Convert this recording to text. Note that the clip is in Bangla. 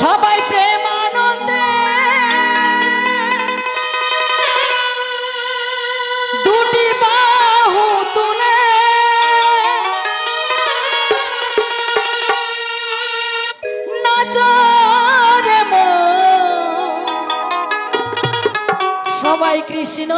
সবাই প্রেমানন্দে দুটি বাহু তুলে। নাচরে সবাই কৃষ্ণ